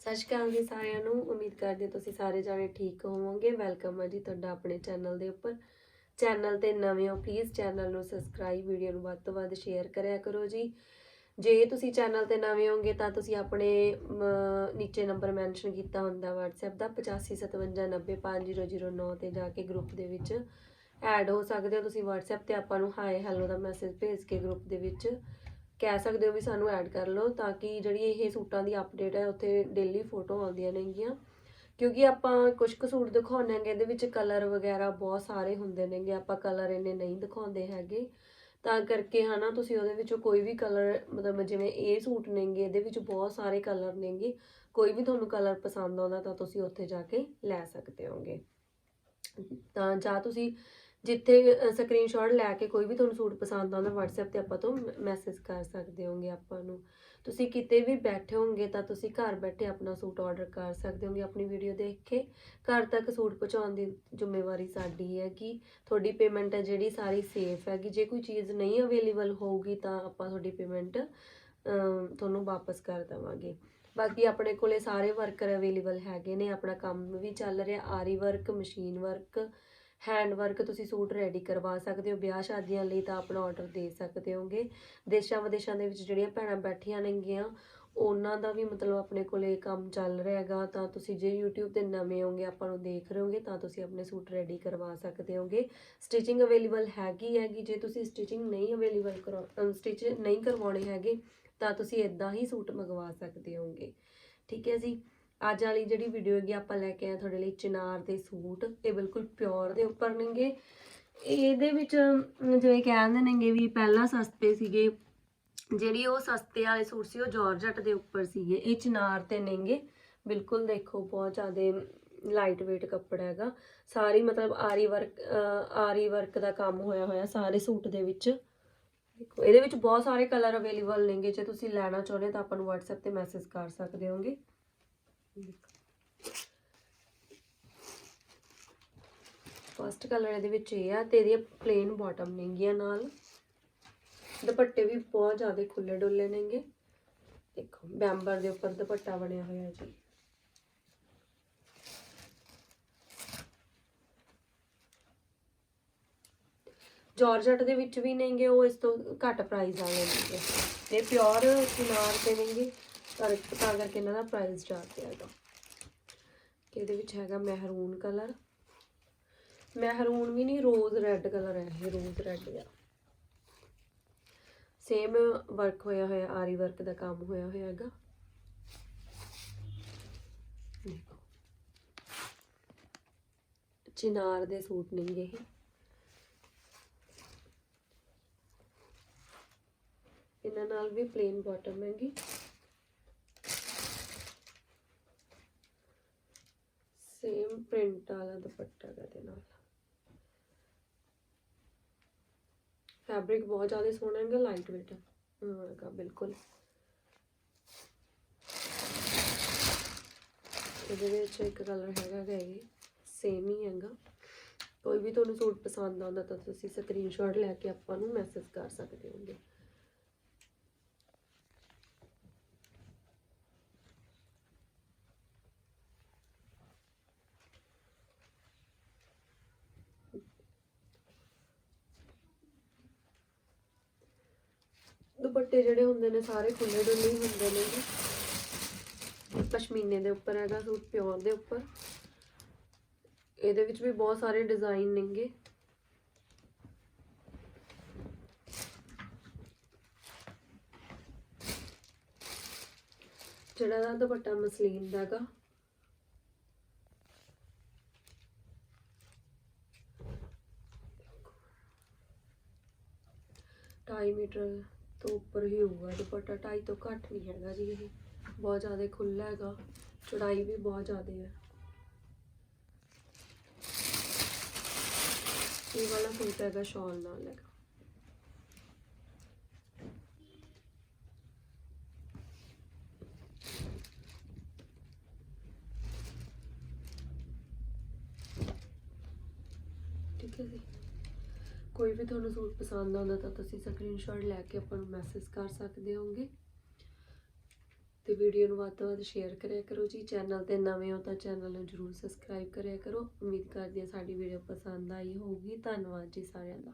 ਸਤਿ ਸ਼੍ਰੀ ਅਕਾਲ ਜੀ ਸਾਰਿਆਂ ਨੂੰ। ਉਮੀਦ ਕਰਦੇ ਹਾਂ ਤੁਸੀਂ ਸਾਰੇ ਜਾਣੇ ਠੀਕ ਹੋਵੋਗੇ। ਵੈਲਕਮ ਆ ਜੀ ਤੁਹਾਡਾ ਆਪਣੇ ਚੈਨਲ ਦੇ ਉੱਪਰ। ਚੈਨਲ ਤੇ ਨਵੇਂ ਹੋ ਪਲੀਜ਼ ਚੈਨਲ ਨੂੰ ਸਬਸਕ੍ਰਾਈਬ ਵੀਡੀਓ ਨੂੰ ਵੱਧ ਤੋਂ ਵੱਧ ਸ਼ੇਅਰ ਕਰਿਆ ਕਰੋ ਜੀ। ਜੇ ਤੁਸੀਂ ਚੈਨਲ ਤੇ ਨਵੇਂ ਹੋਗੇ ਤਾਂ ਤੁਸੀਂ ਆਪਣੇ ਨੀਚੇ ਨੰਬਰ ਮੈਂਸ਼ਨ ਕੀਤਾ ਹੁੰਦਾ WhatsApp ਦਾ 8557905009 ਤੇ ਜਾ ਕੇ ਗਰੁੱਪ ਦੇ ਵਿੱਚ ਐਡ ਹੋ ਸਕਦੇ ਹੋ। ਤੁਸੀਂ WhatsApp ਤੇ ਆਪਾਂ ਨੂੰ ਹਾਈ ਹੈਲੋ ਦਾ ਮੈਸੇਜ ਭੇਜ ਕੇ ਗਰੁੱਪ ਦੇ ਵਿੱਚ ਕਹਿ ਸਕਦੇ ਹੋ ਵੀ ਸਾਨੂੰ ਐਡ ਕਰ ਲਓ ਤਾਂ ਕਿ ਜਿਹੜੀ ਇਹ ਸੂਟਾਂ ਦੀ ਅਪਡੇਟ ਹੈ ਉੱਥੇ ਡੇਲੀ ਫੋਟੋ ਆਉਂਦੀਆਂ ਨੇਗੀਆਂ। ਕਿਉਂਕਿ ਆਪਾਂ ਕੁਝ ਕੁ ਸੂਟ ਦਿਖਾਉਂਦੇ ਆਂਗੇ ਇਹਦੇ ਵਿੱਚ ਕਲਰ ਵਗੈਰਾ ਬਹੁਤ ਸਾਰੇ ਹੁੰਦੇ ਨੇਗੇ, ਆਪਾਂ ਕਲਰ ਇੰਨੇ ਨਹੀਂ ਦਿਖਾਉਂਦੇ ਹੈਗੇ। ਤਾਂ ਕਰਕੇ ਹਨਾ, ਤੁਸੀਂ ਉਹਦੇ ਵਿੱਚੋਂ ਕੋਈ ਵੀ ਕਲਰ ਮਤਲਬ ਜਿਵੇਂ ਇਹ ਸੂਟ ਨੇਗੇ, ਇਹਦੇ ਵਿੱਚ ਬਹੁਤ ਸਾਰੇ ਕਲਰ ਨੇਗੇ, ਕੋਈ ਵੀ ਤੁਹਾਨੂੰ ਕਲਰ ਪਸੰਦ ਆਉਂਦਾ ਤਾਂ ਤੁਸੀਂ ਉੱਥੇ ਜਾ ਕੇ ਲੈ ਸਕਦੇ ਹੋਗੇ। ਤਾਂ ਜਾਂ ਤੁਸੀਂ ਜਿੱਥੇ ਸਕਰੀਨਸ਼ਾਟ ਲੈ ਕੇ ਕੋਈ ਵੀ ਤੁਹਾਨੂੰ ਸੂਟ ਪਸੰਦ ਆਉਂਦਾ, WhatsApp ਤੇ ਆਪਾਂ ਤੋਂ ਮੈਸੇਜ ਕਰ ਸਕਦੇ ਹੋਗੇ ਆਪਾਂ ਨੂੰ। ਤੁਸੀਂ ਕਿਤੇ ਵੀ ਬੈਠੇ ਹੋਗੇ ਤਾਂ ਤੁਸੀਂ ਘਰ ਬੈਠੇ ਆਪਣਾ ਸੂਟ ਆਰਡਰ ਕਰ ਸਕਦੇ ਹੋਗੇ, ਆਪਣੀ ਵੀਡੀਓ ਦੇਖ ਕੇ। ਘਰ ਤੱਕ ਸੂਟ ਪਹੁੰਚਾਉਣ ਦੀ ਜ਼ਿੰਮੇਵਾਰੀ ਸਾਡੀ ਹੈ ਕਿ ਤੁਹਾਡੀ ਪੇਮੈਂਟ ਹੈ ਜਿਹੜੀ ਸਾਰੀ ਸੇਫ ਹੈ ਕਿ ਜੇ ਕੋਈ ਚੀਜ਼ ਨਹੀਂ ਅਵੇਲੇਬਲ ਹੋਊਗੀ ਤਾਂ ਆਪਾਂ ਤੁਹਾਡੀ ਪੇਮੈਂਟ ਤੁਹਾਨੂੰ ਵਾਪਸ ਕਰ ਦੇਵਾਂਗੇ। ਬਾਕੀ ਆਪਣੇ ਕੋਲੇ ਸਾਰੇ ਵਰਕਰ ਅਵੇਲੇਬਲ ਹੈਗੇ ਨੇ, ਆਪਣਾ ਕੰਮ ਵੀ ਚੱਲ ਰਿਹਾ, ਆਰੀ work machine work hand work ਤੁਸੀਂ ਸੂਟ ਰੈਡੀ ਕਰਵਾ ਸਕਦੇ ਹੋ, ਵਿਆਹ ਸ਼ਾਦੀਆਂ ਲਈ ਤਾਂ ਆਪਣਾ ਆਰਡਰ ਦੇ ਸਕਦੇ ਹੋਗੇ। ਦੇਸ਼ਾਂ ਵਿਦੇਸ਼ਾਂ ਦੇ ਵਿੱਚ ਜਿਹੜੀਆਂ ਭੈਣਾਂ ਬੈਠੀਆਂ ਨੇਗੀਆਂ, ਉਹਨਾਂ ਦਾ ਵੀ ਮਤਲਬ ਆਪਣੇ ਕੋਲੇ ਕੰਮ ਚੱਲ ਰਿਹਾ ਹੈਗਾ ਤਾਂ ਤੁਸੀਂ ਜੇ YouTube ਤੇ ਨਵੇਂ ਹੋਗੇ, ਆਪਾਂ ਨੂੰ ਦੇਖ ਰਹੇ ਹੋਗੇ, ਤਾਂ ਤੁਸੀਂ ਆਪਣੇ ਸੂਟ ਰੈਡੀ ਕਰਵਾ ਸਕਦੇ ਹੋਗੇ। ਸਟਿਚਿੰਗ ਅਵੇਲੇਬਲ ਹੈਗੀ ਹੈਗੀ, ਜੇ ਤੁਸੀਂ ਸਟਿਚਿੰਗ ਨਹੀਂ ਅਵੇਲੇਬਲ ਕਰਵਾ ਸਟਿਚ ਨਹੀਂ ਕਰਵਾਉਣੇ ਹੈਗੇ, ਤਾਂ ਤੁਸੀਂ ਇਦਾਂ ਹੀ ਸੂਟ ਮੰਗਵਾ ਸਕਦੇ ਹੋਗੇ। ਠੀਕ ਹੈ ਜੀ? ਅੱਜ ਵਾਲੀ ਜਿਹੜੀ ਵੀਡੀਓ ਹੈਗੀ ਆਪਾਂ ਲੈ ਕੇ ਆਏ ਤੁਹਾਡੇ ਲਈ ਚਿਨਾਰ ਦੇ ਸੂਟ। ਇਹ ਬਿਲਕੁਲ ਪਿਓਰ ਦੇ ਉੱਪਰ ਨੇਗੇ। ਇਹਦੇ ਵਿੱਚ ਜਿਵੇਂ ਕਹਿੰਦੇ ਨੇਗੇ ਵੀ ਪਹਿਲਾਂ ਸਸਤੇ ਸੀਗੇ, ਜਿਹੜੀ ਉਹ ਸਸਤੇ ਵਾਲੇ ਸੂਟ ਸੀ, ਉਹ ਜਾਰਜਟ ਦੇ ਉੱਪਰ ਸੀਗੇ। ਇਹ ਚਿਨਾਰ ਤੇ ਨੇਗੇ। ਬਿਲਕੁਲ ਦੇਖੋ, ਬਹੁਤ ਜ਼ਿਆਦਾ ਲਾਈਟ weight ਕੱਪੜਾ ਹੈਗਾ। ਸਾਰੀ ਮਤਲਬ ਆਰੀ ਵਰਕ ਆਰੀ ਵਰਕ ਦਾ ਕੰਮ ਹੋਇਆ ਹੋਇਆ ਸਾਰੇ ਸੂਟ ਦੇ ਵਿੱਚ। ਦੇਖੋ, ਇਹਦੇ ਵਿੱਚ ਬਹੁਤ ਸਾਰੇ ਕਲਰ ਅਵੇਲੇਬਲ ਨੇਗੇ। ਜੇ ਤੁਸੀਂ ਲੈਣਾ ਚਾਹੁੰਦੇ ਹੋ ਤਾਂ ਆਪਾਂ ਨੂੰ WhatsApp ਤੇ ਮੈਸੇਜ ਕਰ ਸਕਦੇ ਹੋਗੇ। ਫਸਟ ਕਲਰ ਇਹਦੇ ਵਿੱਚ ਇਹ ਆ ਤੇ ਇਹਦੀਆਂ ਪਲੇਨ ਬਾਟਮ ਨੇਗੀਆਂ ਨਾਲ। ਦੁਪੱਟੇ ਵੀ ਬਹੁਤ ਜ਼ਿਆਦਾ ਖੁੱਲੇ ਡੁੱਲੇ ਨੇਗੇ। ਦੇਖੋ ਬੈਂਬਰ ਦੇ ਉੱਪਰ ਦੁਪੱਟਾ ਬਣਿਆ ਹੋਇਆ ਜੀ। ਜਾਰਜਟ ਦੇ ਵਿੱਚ ਵੀ ਨੇਗੇ, ਉਹ ਇਸ ਤੋਂ ਘੱਟ ਪ੍ਰਾਈਸ ਵਾਲੇ ਨੇਗੇ। ਇਹ ਪਿਓਰ ਕਿਨਾਰ ਤੇ ਨੇਗੇ। ਪਰ ਤਾਂ ਕਰਕੇ ਇਹਨਾਂ ਦਾ ਪ੍ਰਾਈਸ ਜ਼ਿਆਦਾ ਹੈਗਾ। ਕਿ ਇਹਦੇ ਵਿੱਚ ਹੈਗਾ ਮਹਿਰੂਨ ਕਲਰ ਮਹਿਰੂਨ ਵੀ ਨਹੀਂ ਰੋਜ਼ ਰੈੱਡ ਕਲਰ ਹੈ ਇਹ ਰੋਜ਼ ਰੈੱਡ ਆ। ਸੇਮ ਵਰਕ ਹੋਇਆ ਹੋਇਆ, ਆਰੀ ਵਰਕ ਦਾ ਕੰਮ ਹੋਇਆ ਹੋਇਆ ਹੈਗਾ। ਦੇਖੋ। ਚਿਨਾਰ ਦੇ ਸੂਟ ਨਹੀਂ ਇਹ। ਇਹਨਾਂ ਨਾਲ ਵੀ ਪਲੇਨ ਬਾਟਮ ਹੈਗੀ ਸੇਮ ਪ੍ਰਿੰਟ ਵਾਲਾ ਦੁਪੱਟਾ ਹੈਗਾ ਨਾਲ। ਫੈਬਰਿਕ ਬਹੁਤ ਜ਼ਿਆਦਾ ਸੋਹਣਾ ਹੈਗਾ ਲਾਈਟ weight ਹੈਗਾ ਬਿਲਕੁਲ। ਇਹਦੇ ਵਿੱਚ ਇੱਕ ਕਲਰ ਹੈਗਾ ਗਾ ਇਹ ਸੇਮ ਹੀ ਹੈਗਾ। ਕੋਈ ਵੀ ਤੁਹਾਨੂੰ ਸੂਟ ਪਸੰਦ ਆਉਂਦਾ ਤਾਂ ਤੁਸੀਂ ਸਕਰੀਨਸ਼ਾਟ ਲੈ ਕੇ ਆਪਾਂ ਨੂੰ ਮੈਸੇਜ ਕਰ ਸਕਦੇ ਹੋਗੇ। ਦੁਪੱਟੇ ਜਿਹੜੇ ਹੁੰਦੇ ਨੇ ਸਾਰੇ ਖੁੱਲੇ ਡੁੱਲੇ ਹੀ ਹੁੰਦੇ ਨੇ ਜੀ। ਪਸ਼ਮੀਨੇ ਦੇ ਉੱਪਰ ਹੈਗਾ ਸੂਟ, ਪਿਓਰ ਦੇ ਉੱਪਰ। ਇਹਦੇ ਵਿੱਚ ਵੀ ਬਹੁਤ ਸਾਰੇ ਡਿਜ਼ਾਈਨ ਨੇਗੇ। ਜਿਹੜਾ ਦਾ ਦੁਪੱਟਾ ਮਸਲੀਨ ਦਾ ਹੈਗਾ। ਢਾਈ ਮੀਟਰ ਤੋਂ ਉੱਪਰ ਹੀ ਹੋਊਗਾ, ਦੁਪੱਟਾ ਢਾਈ ਤੋਂ ਘੱਟ ਨਹੀਂ ਹੈਗਾ ਜੀ ਇਹ। ਬਹੁਤ ਜ਼ਿਆਦਾ ਖੁੱਲਾ ਹੈਗਾ, ਚੜਾਈ ਵੀ ਬਹੁਤ ਜ਼ਿਆਦਾ ਹੈ। ਇਹ ਵਾਲਾ ਸੂਟ ਹੈਗਾ ਸ਼ਾਲ ਨਾਲ ਹੈਗਾ। ਠੀਕ ਹੈ ਜੀ। ਕੋਈ ਵੀ ਤੁਹਾਨੂੰ ਸੂਟ ਪਸੰਦ ਆਉਂਦਾ ਤਾਂ ਤੁਸੀਂ ਸਕਰੀਨਸ਼ਾਟ ਲੈ ਕੇ ਆਪਾਂ ਨੂੰ ਮੈਸੇਜ ਕਰ ਸਕਦੇ ਹੋਗੇ ਤੇ ਵੀਡੀਓ ਨੂੰ ਵੱਧ ਤੋਂ ਵੱਧ ਸ਼ੇਅਰ ਕਰਿਆ ਕਰੋ ਜੀ। ਚੈਨਲ ਤੇ ਨਵੇਂ ਹੋ ਤਾਂ ਚੈਨਲ ਨੂੰ ਜਰੂਰ ਸਬਸਕ੍ਰਾਈਬ ਕਰਿਆ ਕਰੋ। ਉਮੀਦ ਕਰਦੀ ਹਾਂ ਸਾਡੀ ਵੀਡੀਓ ਪਸੰਦ ਆਈ ਹੋਊਗੀ। ਧੰਨਵਾਦ ਜੀ ਸਾਰਿਆਂ ਦਾ।